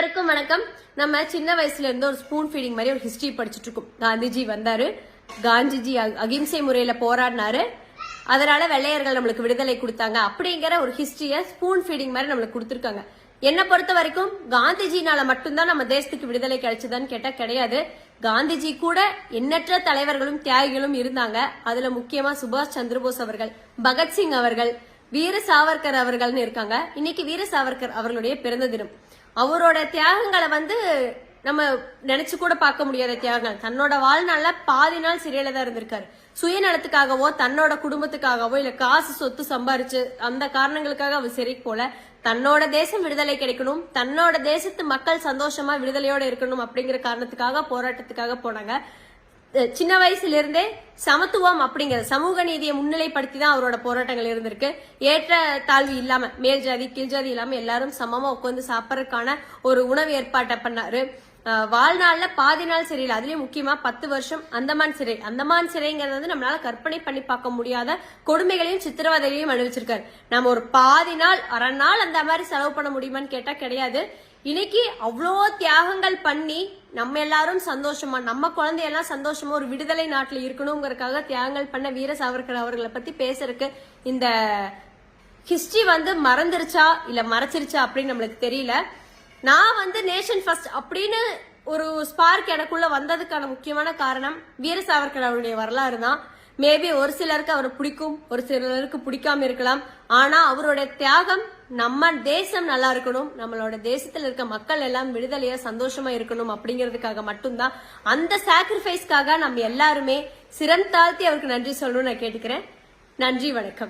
எல்லாருக்கும் வணக்கம். நம்ம சின்ன வயசுல இருந்து ஒரு ஸ்பூன் ஃபீடிங் மாதிரி ஒரு ஹிஸ்டரி படிச்சுட்டு இருக்கோம் காந்திஜி வந்தாரு. காந்திஜி அகிம்சை முறையில போராடினாரு. அதனால வெள்ளையர்கள் நம்மளுக்கு விடுதலை கொடுத்தாங்க. அப்படிங்கிற ஒரு ஹிஸ்டரிய ஸ்பூன் ஃபீடிங் மாதிரி நம்மளுக்கு கொடுத்துருக்காங்க. என்ன பொறுத்த வரைக்கும் காந்திஜினால மட்டும்தான் நம்ம தேசத்துக்கு விடுதலை கிடைச்சதான்னு கேட்டா கிடையாது. காந்திஜி கூட எண்ணற்ற தலைவர்களும் தியாகிகளும் இருந்தாங்க. அதுல முக்கியமா சுபாஷ் சந்திரபோஸ் அவர்கள் பகத்சிங் அவர்கள் வீர சாவர்கர் அவர்கள்னு இருக்காங்க. இன்னைக்கு வீர சாவர்கர் அவர்களுடைய பிறந்த தினம். அவரோட தியாகங்களை வந்து நம்ம நினைச்சு கூட பார்க்க முடியாத தியாகங்கள். தன்னோட வாழ்நாள்ல பாதி நாள் சிறையில தான் இருந்திருக்காரு. சுயநலத்துக்காகவோ தன்னோட குடும்பத்துக்காகவோ இல்ல காசு சொத்து சம்பாரிச்சு அந்த காரணங்களுக்காக அவர் சிறைக்கு போல தன்னோட தேசம் விடுதலை கிடைக்கணும் தன்னோட தேசத்து மக்கள் சந்தோஷமா விடுதலையோட இருக்கணும் அப்படிங்கிற காரணத்துக்காக போராட்டத்துக்காக போனாங்க. சின்ன வயசுல இருந்தே சமத்துவம் அப்படிங்கிற சமூக நீதியை முன்னிலைப்படுத்தி தான் அவரோட போராட்டங்கள் இருந்திருக்கு. ஏற்ற தாழ்வு இல்லாம மேல் ஜாதி கீழ் ஜாதி இல்லாம எல்லாரும் சமமா உட்காந்து சாப்பிடறதுக்கான ஒரு உணவு ஏற்பாட்டை பண்ணாரு. வாழ்நாள்ல பாதி நாள் சிறையில் அதுலயும் முக்கியமா பத்து வருஷம் அந்தமான் சிறை. அந்தமான் சிறைங்கிறது வந்து நம்மளால கற்பனை பண்ணி பார்க்க முடியாத கொடுமைகளையும் சித்திரவதைகளையும் அனுபவிச்சிருக்காரு. நம்ம ஒரு பாதி நாள் அரை நாள் அந்த மாதிரி செலவு பண்ண முடியுமான்னு கேட்டா கிடையாது. இன்னைக்கு அவ்வளோ தியாகங்கள் பண்ணி நம்ம எல்லாரும் சந்தோஷமா நம்ம குழந்தையெல்லாம் சந்தோஷமா ஒரு விடுதலை நாட்டில் இருக்கணுங்கிறதுக்காக தியாகங்கள் பண்ண வீர சாவர்கர் அவர்களை பத்தி பேசுறதுக்கு இந்த ஹிஸ்டரி வந்து மறந்துருச்சா இல்ல மறைச்சிருச்சா அப்படின்னு நம்மளுக்கு தெரியல. நான் வந்து நேஷன் ஃபர்ஸ்ட் அப்படின்னு ஒரு ஸ்பார்க் எனக்குள்ள வந்ததுக்கான முக்கியமான காரணம் வீர சாவர்கர் அவருடைய வரலாறு தான். மேபி ஒரு சிலருக்கு அவரை பிடிக்கும் ஒரு சிலருக்கு பிடிக்காம இருக்கலாம். ஆனா அவருடைய தியாகம் நம்ம தேசம் நல்லா இருக்கணும் நம்மளோட தேசத்துல இருக்க மக்கள் எல்லாம் விடுதலையா சந்தோஷமா இருக்கணும் அப்படிங்கிறதுக்காக மட்டும்தான். அந்த சாக்ரிஃபைஸ்க்காக நம்ம எல்லாருமே சிரம் தாழ்த்தி அவருக்கு நன்றி சொல்லணும்னு நான் கேட்டுக்கிறேன். நன்றி வணக்கம்.